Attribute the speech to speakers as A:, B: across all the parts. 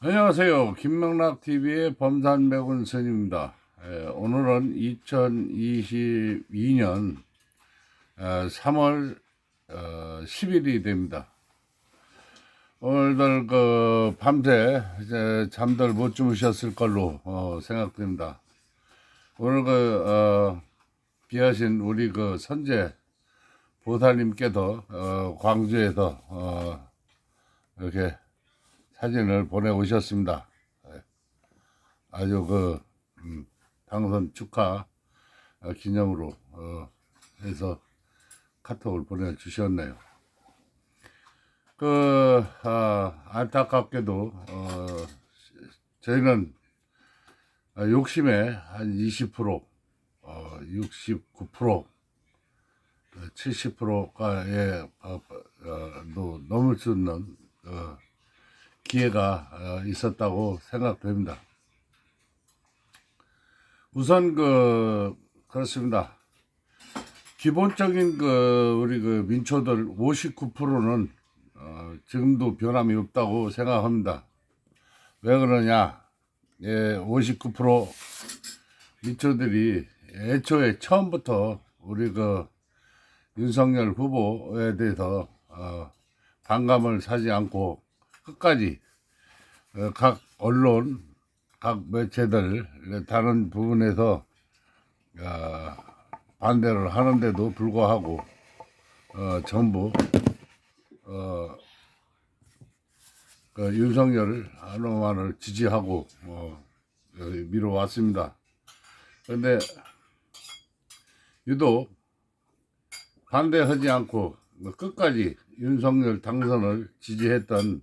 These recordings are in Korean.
A: 안녕하세요. 김명락TV의 범산백운선입니다. 예, 오늘은 2022년 3월 10일이 됩니다. 오늘들 그 밤새 잠들 못 주무셨을 걸로 어, 생각됩니다. 오늘 그 어, 귀하신 우리 그 선제 보살님께서 어, 광주에서 어, 이렇게 사진을 보내오셨습니다. 예. 아주 그 음, 당선 축하 어, 기념으로 어, 해서 카톡을 보내주셨네요. 그 아, 안타깝게도 어, 저희는 어, 욕심에 한 20%, 어, 69%, 70%가에 어, 어, 넘을 수 있는 어, 기회가 어, 있었다고 생각됩니다. 우선 그 그렇습니다. 기본적인 그 우리 그 민초들 59%는 어, 지금도 변함이 없다고 생각합니다. 왜 그러냐? 예, 59% 민초들이 애초에 처음부터 우리 그 윤석열 후보에 대해서 어, 반감을 사지 않고 끝까지 어, 각 언론, 각 매체들 다른 부분에서 어, 반대를 하는데도 불구하고 어, 전부 어, 그 윤석열 한호만을 지지하고 밀어왔습니다. 그런데 유독 반대하지 않고 뭐 끝까지 윤석열 당선을 지지했던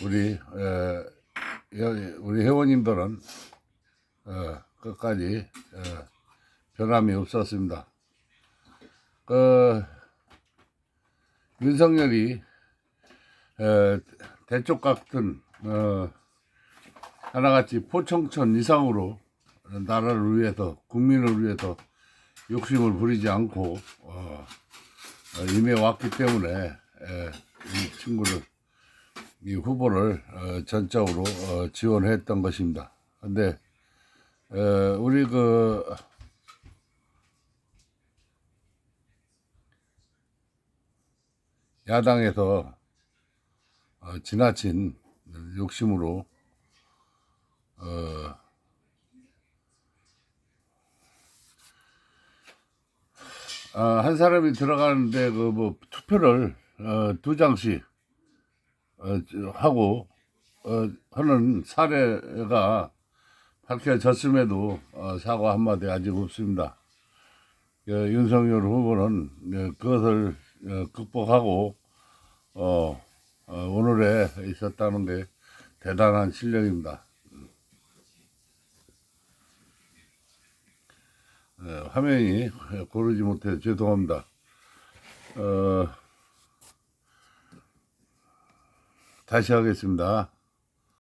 A: 우리 에, 여- 우리 회원님들은 어, 끝까지 어, 변함이 없었습니다. 그 윤석열이 에, 대쪽 같은 어, 하나같이 포청천 이상으로 나라를 위해서 국민을 위해서 욕심을 부리지 않고 어, 어, 임해왔기 때문에 에, 이 친구를 이 후보를 어, 전적으로 어, 지원했던 것입니다. 근데 어, 우리 그 야당에서 어, 지나친 욕심으로 어, 아, 한 사람이 들어가는데 그 뭐 투표를 어, 두 장씩 하고 어, 하는 사례가 밝혀졌음에도 어, 사과 한마디 아직 없습니다. 어, 윤석열 후보는 어, 그것을 어, 극복하고 어, 어, 오늘에 있었다는 게 대단한 실력입니다. 어, 화면이 고르지 못해서 죄송합니다. 어, 다시 하겠습니다.